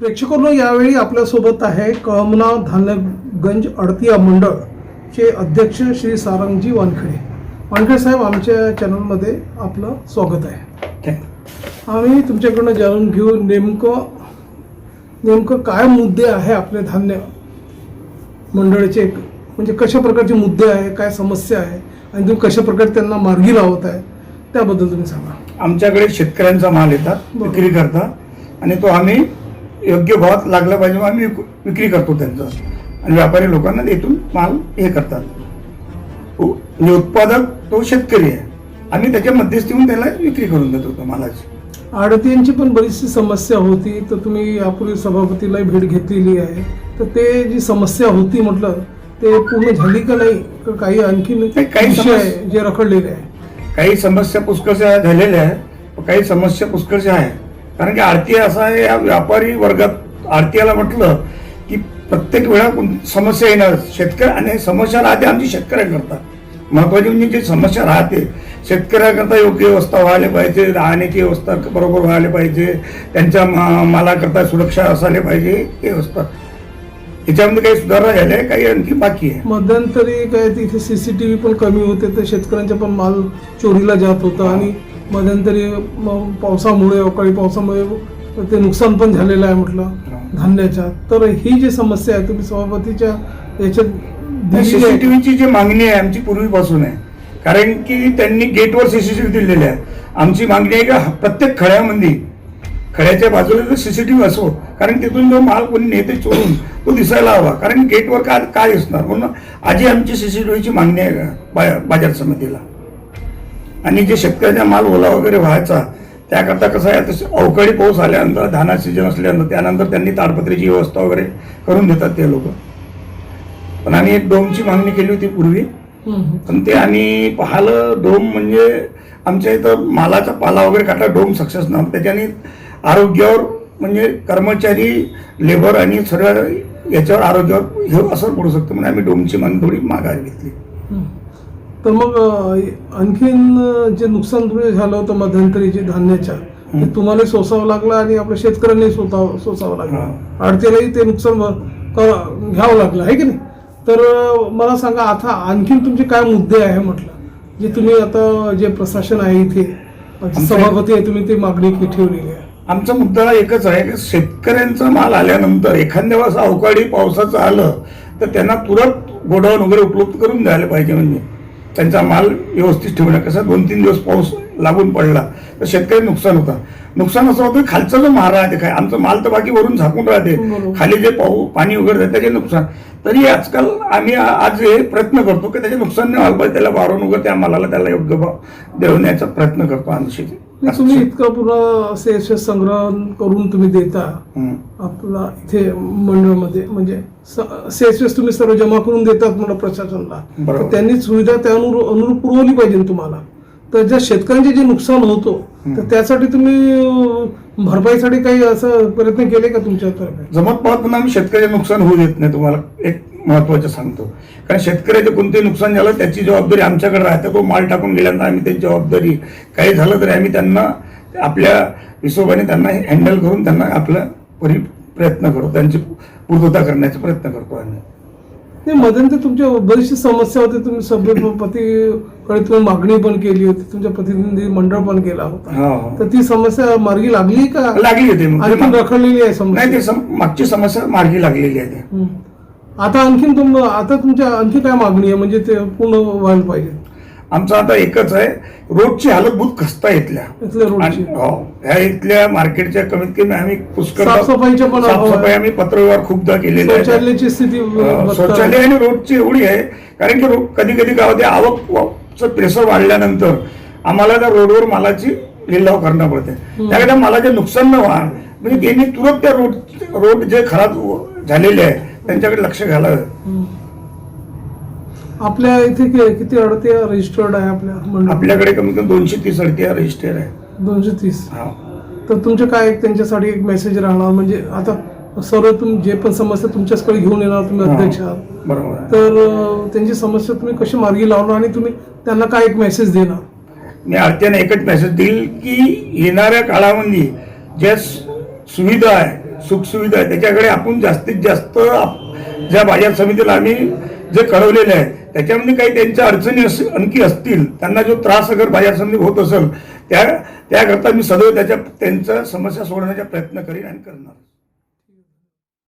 प्रेक्षकांनो यावेळी आपल्यासोबत आहे कळमना धान्यगंज अडतिया मंडळचे अध्यक्ष श्री सारंगजी वानखेडे. वानखेडे साहेब आमच्या चॅनलमध्ये आपलं स्वागत आहे. आम्ही तुमच्याकडनं जाणून घेऊ नेमकं नेमकं काय मुद्दे आहे आपले धान्य मंडळाचे? म्हणजे कशा प्रकारचे मुद्दे आहे काय समस्या आहे आणि तुम्ही कशा प्रकारे त्यांना मार्गी लावत आहे त्याबद्दल तुम्ही सांगा. आमच्याकडे शेतकऱ्यांचा माल येतात. विक्री करता आणि तो आम्ही योग्य भावात लागला पाहिजे म्हणून आम्ही विक- विक्री करतो त्यांचा. आणि व्यापारी लोकांना येथून माल हे करतात. म्हणजे उत्पादक तो शेतकरी आहे. आम्ही त्याच्या मध्यस्थीहून त्याला विक्री करून देतो तो मालाची. आडतीयांची पण बरीचशी समस्या होती. तर तुम्ही यापूर्वी सभापतीला भेट घेतलेली आहे. तर ते जी समस्या होती म्हटलं ते पूर्ण झाली का नाही? काही आणखी काही जे रखडलेले आहे. काही समस्या पुष्कळशा झालेल्या आहे व काही समस्या पुष्कळशा आहे कारण की आरती असा आहे या व्यापारी वर्गात आरतीला म्हटलं की प्रत्येक वेळा समस्या येणार शेतकरी आणि समस्या राहते आमची शेतकऱ्याकरता. महत्वाची म्हणजे जी समस्या राहते. शेतकऱ्याकरता योग्य व्यवस्था व्हायला पाहिजे राहण्याची व्यवस्था बरोबर व्हायला पाहिजे त्यांच्या मा- मालाकरता सुरक्षा असायला पाहिजे ही व्यवस्था. याच्यामध्ये काही सुधारणा झाल्या आहे, काही आणखी बाकी आहे. मध्यंतरी काय तिथे सीसीटीव्ही पण कमी होते तर शेतकऱ्यांचा पण माल चोरीला जात होता आणि मध्यंतरी पावसामुळे अवकाळी पावसामुळे ते नुकसान पण झालेलं आहे म्हटलं धान्याच्या. तर ही जी समस्या आहे तुम्ही सभापतीच्या याच्यात. सीसीटीव्हीची जी मागणी आहे आमची पूर्वीपासून आहे. कारण की त्यांनी गेटवर सीसीटीव्ही दिलेले आहे. आमची मागणी आहे का प्रत्येक खड्यामध्ये खड्याच्या बाजूला जर सीसीटीव्ही असो कारण तिथून जो माल कोणी नेते चोरून तो दिसायला हवा. कारण गेटवर काय काय दिसणार म्हणून आजी आमची सीसीटीव्हीची मागणी आहे बा- बाजार समितीला? आणि जे शेतकऱ्याचा माल ओला वगैरे व्हायचा त्याकरता कसं आहे तसे अवकाळी पाऊस आल्यानंतर धाना सीजन असल्यानंतर त्यानंतर त्यांनी ताडपत्रीची व्यवस्था वगैरे करून देतात ते लोक. पण आम्ही एक डोमची मागणी केली होती पूर्वी. पण ते आम्ही पाहिलं डोम म्हणजे आमच्या इथं मालाचा पाला वगैरे काटा डोम सक्सेस नव्हता त्याच्याने आरोग्यावर म्हणजे कर्मचारी लेबर आणि सर्व याच्यावर आरोग्यावर हे असर पडू शकतं म्हणून आम्ही डोमची मागणी थोडी माघार घेतली. तर मग आणखीन जे नुकसान तुम्ही झालं होतं मध्यंतरीचे धान्याच्या ते तुम्हाला सोसावं लागलं आणि आपल्या शेतकऱ्यांनी सोसावं सोसावं लागलं? आडतीलाही ते नुकसान घ्यावं लागलं आहे की नाही? तर मला सांगा आता आणखीन तुमचे काय मुद्दे आहे म्हटलं? जे तुम्ही आता जे प्रशासन आहे इथे सभापती आहे तुम्ही ते मागणी के- ठेवलेली आहे. आमचा मुद्दा एकच आहे की शेतकऱ्यांचा माल आल्यानंतर एखाद्या वेळेस अवकाळी पावसाचं आलं तर त्यांना तुरंत गोडाऊन वगैरे उपलब्ध करून द्यायला पाहिजे म्हणजे. त्यांचा माल व्यवस्थित ठेवणं कसं दोन तीन दिवस पाऊस लागून पडला तर शेतकरी नुकसान होतं. नुकसान असं होतं खालचा जो माल राहते काय आमचा माल तर बाकी वरून झाकून राहते. खाली जे पाऊ पाणी वगैरे त्याचे नुकसान. तरी आजकाल आम्ही आज हे प्रयत्न करतो की त्याचे नुकसान नाही व्हायला पाहिजे. त्याला वारून वगैरे त्या मालाला त्याला योग्य भाव देण्याचा प्रयत्न करतो शेती नाही, तुम्ही इतकं पूर्ण असे संग्रह करून तुम्ही देता. आपला इथे मंडळमध्ये. म्हणजे सेसेस तुम्ही सर्व जमा करून देतात म्हणा प्रशासनला. त्यांनी सुविधा त्या अनुरूप पुरवली पाहिजे तुम्हाला. तर ज्या शेतकऱ्यांचे जे नुकसान होतो तर त्यासाठी तुम्ही भरपाईसाठी काही असं प्रयत्न केले का तुमच्यातर्फे जमत पाहत पण आम्ही शेतकऱ्याचे नुकसान होऊ देत नाही तुम्हाला एक महत्वाचं सांगतो. कारण शेतकऱ्याचे कोणतेही नुकसान झालं त्याची जबाबदारी आमच्याकडे राहते तो माल टाकून गेल्यानंतर आम्ही त्याची जबाबदारी काही झालं तरी आम्ही त्यांना आपल्या हिशोबाने त्यांना हँडल करून त्यांना आपला परी प्रयत्न करतो त्यांची पूर्तता करण्याचा प्रयत्न करतो आम्ही. नाही मध्यंतरी तुमच्या बरीचशी समस्या होती. तुम्ही सभ्यपतीकडे तुम्ही मागणी पण केली होती. तुमच्या प्रतिनिधी मंडळ पण केला होता. हा. तर ती समस्या मार्गी लागली का? लागली होती. आणखी रखडलेली आहे नाही समस्या मागची समस्या मार्गी लागलेली आहे. आता आणखीन तुम आता तुमच्या आणखी काय मागणी आहे? म्हणजे ते पूर्ण व्हायला पाहिजे. आमचं आता एकच आहे रोडची हालत बहुत खस्ता इथल्या आणि- हो ह्या इथल्या मार्केटच्या कमीत कमी आम्ही पुष्कळ साफसफाईच्या पण. साफसफाई आम्ही पत्रव्यवहार खूपदा केलेले आहे शौचालयाची स्थिती बदतर शौचालय. आणि रोडची एवढी आहे कारण की कधी कधी काय होते आवक प्रेशर वाढल्यानंतर आम्हाला त्या रोडवर मालाची लिलाव करणं पडते त्याकडे मालाचे नुकसान न व्हा म्हणजे त्यांनी तुरंत त्या रोड रोड जे खराब झालेले आहे त्यांच्याकडे लक्ष घालावं. आपल्या इथे कि- किती अडते रजिस्टर्ड आहे आपल्या मंडळ आपल्याकडे कमीत कमी दोनशे तीस अडतीया रजिस्टर आहे. दोनशे तीस? हा. तर तुमचे काय एक त्यांच्यासाठी एक मेसेज राहणार? म्हणजे आता सर्व तुम जे पण समस्या तुमच्याचकडे घेऊन येणार तुम्ही हा. अध्यक्ष आहात. बरोबर आहे. तर अं, त्यांची समस्या तुम्ही कशी मार्गी लावणार आणि तुम्ही त्यांना काय एक मेसेज देणार? मी आरतीने एकच मेसेज देईल की येणाऱ्या काळामध्ये ज्या सु- सुविधा आहे सुखसुविधा आहे त्याच्याकडे आपण जास्तीत जास्त आप- ज्या बाजार समितीला आम्ही जे कळवलेलं आहे त्याच्यामध्ये काही त्यांच्या अडचणी अस- आणखी असतील त्यांना जो त्रास अगर बाजार होत असेल त्या त्याकरता मी सदैव त्याच्या त्यांच्या समस्या सोडवण्याचा प्रयत्न करीन आणि करणार.